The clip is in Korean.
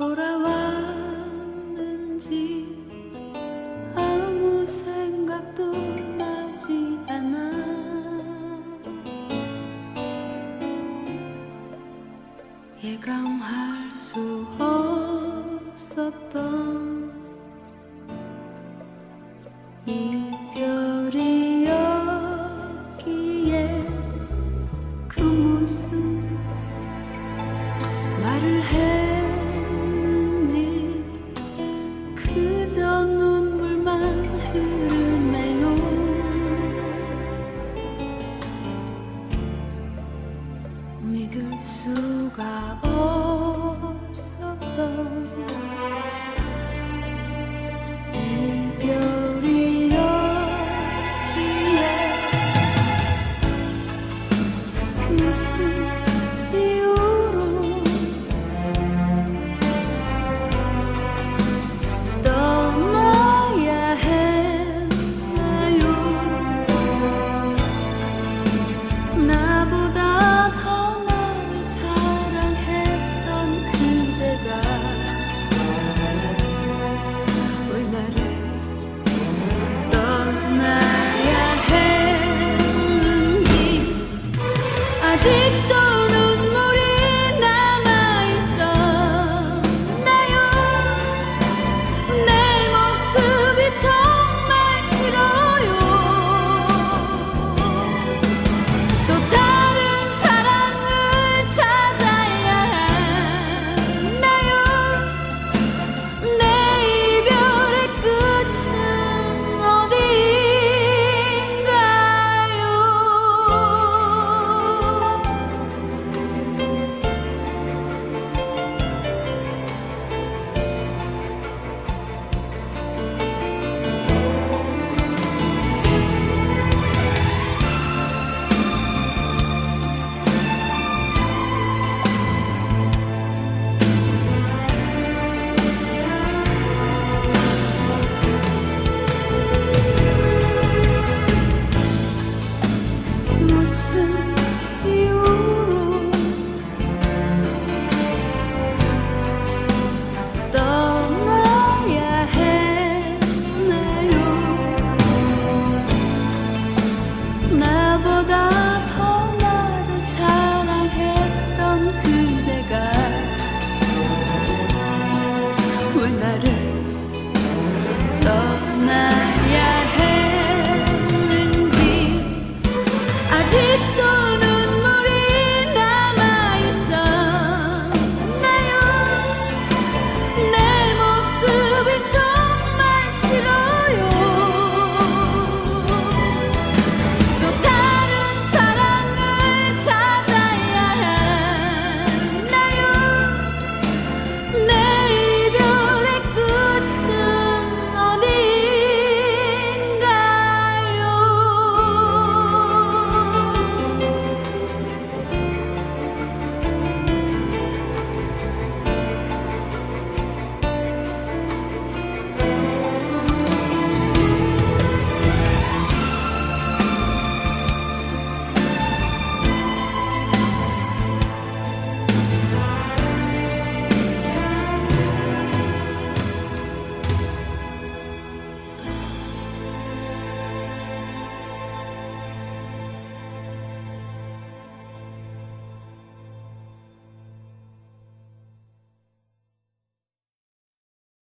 돌아왔는지 아무 생각도 나지 않아. 예감할 수 없었던 이별이었기에 그 모습 없었던